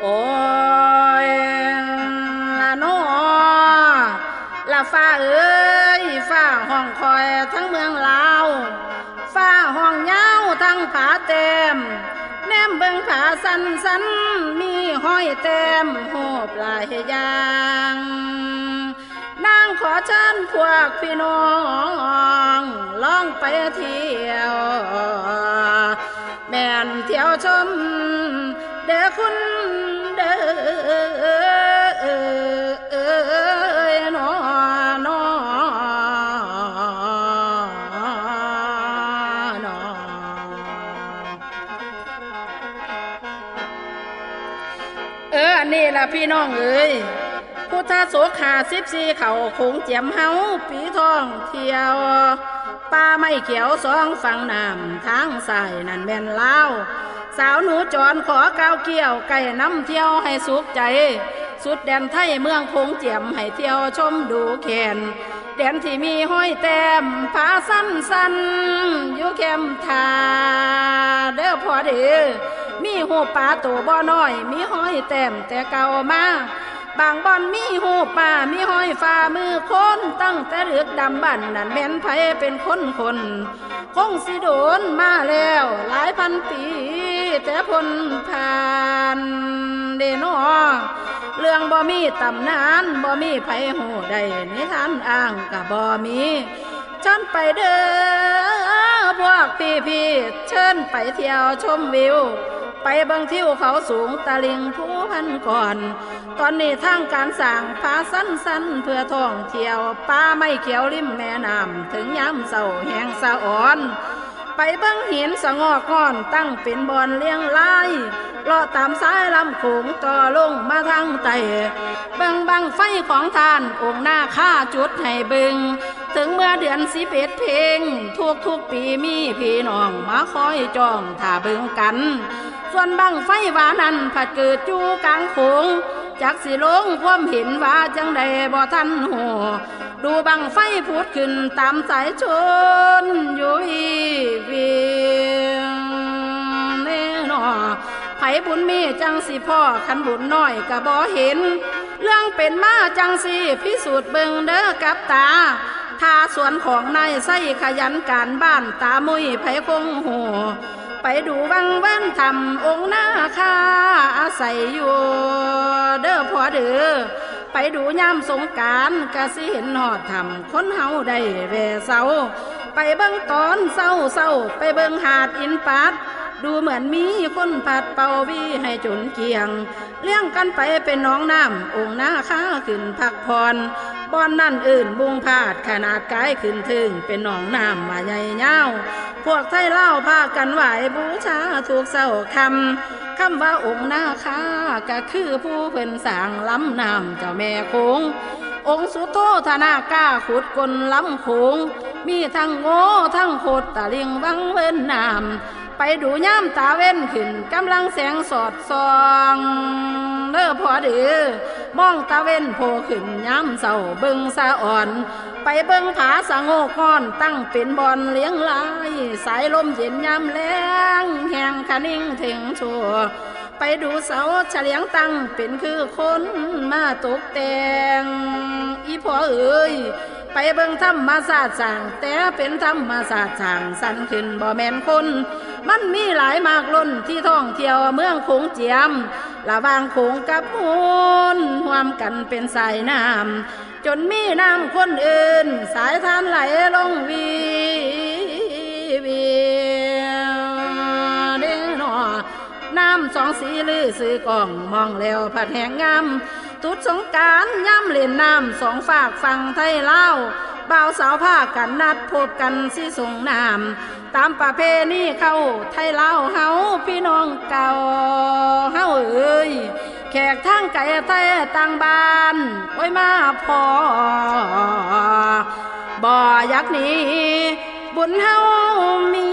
โอ้ยละนอละฟ้าเอ้ยฟ้าห้องคอยทั้งเมืองลาวฟ้าห้องยาวทั้งผาเต็มแนมเบิงผาสันสันมีห้อยเต็มโหบลายยางนางขอเชิญพวกพี่น้อง ล่องไปเที่ยว เที่ยวชม เด้อคุณเด้อนอน้อนอเออ อันนี้ล่ะพี่น้องเอ้ย ทธโสขาสิบสี่เขาคงเจียมเฮาปีทองเที่ยวป่าไม่เขียวสองฝั่งน้ำทางสายนั่นแม่นเล่าสาวหนูจรขอก้าวเกี่ยวไก่น้ำเที่ยวให้สุขใจ สุดแดนไทยเมืองคงเจียมให้เที่ยวชมดูแขนแดนที่มีห้อยแต้มผาสั้นสั้นอยู่เข้มทาเด้อพอเด้อมีหูปลาตัวบ่อน้อย มีห้อยแต้มแต่เก่ามา บางบอนมีหูป่ามีห้อยฟ้ามือคนตั้งแต่เลือกดำบันนั่นแม่นไผเป็นคนคนคงสิโดนมาแล้ว หลายพันปีแต่พ้นผ่านเดนอเรื่องบ่มีตำนานบ่มีไผหูใดนิทานอ้างกะบ่มีฉันไปเด้อพวกพี่พี่เชิญไปเที่ยวชมวิว ไปบางทิวเขาสูงตะลิงผู้พันก่อน ตอนนี้ทางการสร้างผาสั้นสั้นๆเพื่อท่องเที่ยวป่าไม่เขียวริมแม่น้ำถึงย้ำเศร้าแหงสะอ่อน ไปเบิ้งหินสะงอกงอนตั้งเป็นบอนเลี้ยงลายเลาะตามสายลำโขงต่อลงมาทางไตเบิ้งบังไฟของทานองค์หน้าข้าจุดให้เบิงถึงเมื่อเดือนสิบเอ็ดเพลงทุกทุกปีมีพี่น้องมาคอยจ้องท่าเบิงกัน ส่วนบังไฟวานั้นผัดเกิดจูกลางโขงจักสิลงความเห็นว่าจังใดบ่ทันหูดูบังไฟพูดขึ้นตามสายชนอยู่อีเวียงเน่นอไผบุญมีจังสิพ่อขันบุญน้อยกะบ่เห็น เรื่องเป็นมาจังสิพิสูจน์เบิงเด้อกับตาถ้าสวนของนายไส้ขยันการบ้านตามุยไผคงหู ไปดูวังเว้นทำองค์หน้าคาอาศัยอยู่เด้อพอเด้อไปดูยามสงการกะสิเห็นหอดทำคนเฮาได้แวเศร้าไปเบิ่งตอนเศร้าเศร้าไปเบิ่งหาดอินปัดดูเหมือนมีคนผัดเป่าวีให้จนเกียง เลี้ยงกันไปเป็นน้องน้ำองค์หน้าค้าขึ้นพักพรบอนนั่นอื่นบุงพาดขนาดกายขึ้นถึงเป็นน้องน้ำมาใหญ่เย้า พวกไทยเล่าพากันไหวบูชาถูกเศร้าคำคำว่าองค์นาคาก็คือผู้เป็นสางล้ำน้ำเจ้าแม่คง องค์สุโธธนากล้าขุดกลล้ำคงมีทั้งโง่ทั้งโคดตะลิงวังเว้นน้ำ ไปดูย่ามตาเว้นขึ้นกำลังแสงสอดส่องเด้อพอด้อมองตาเว้นโผล่ขึ้นย่ามเศร้าเบิ่งสะอ่อน ไปเบิ่งผาสะโงกก้อนตั้งเป็นบอนเลี้ยงลาย สายลมเย็นยามแล้งแหงคะนิ่งถึงชัวไปดูเสาเฉลียงตั้งเป็นคือคนมาตกแต่งอีพอเอ้ยไปเบิ่งธรรมศาสตร์สั่งแต่เป็นธรรมศาสตร์สั่งสันขึ้นบ่แม่นคน มันมีหลายมากล้นที่ท่องเที่ยวเมืองโขงเจียมระว่างโขงกับมูลห่วมกันเป็นสายน้ำจนมีน้ำคนอื่น สายทานไหลลงวีวีเด้หนอน้ำสองสีลือซื้อกล่องมองแล้วผัดแหงงามตุดสงการย่ำเล่นน้ำสองฝากฟังไทยเล่าบ่าวสาวผ้ากันนัดพบกันสิสงน้ำ ตามประเพณีเข้าไทยเล่าวเฮาพี่น้องเก่าเฮาเอ้ยแขกทางไก่ไทยต่างบ้านโอ้ยมาพอบ่อยากนี้บุญเฮามี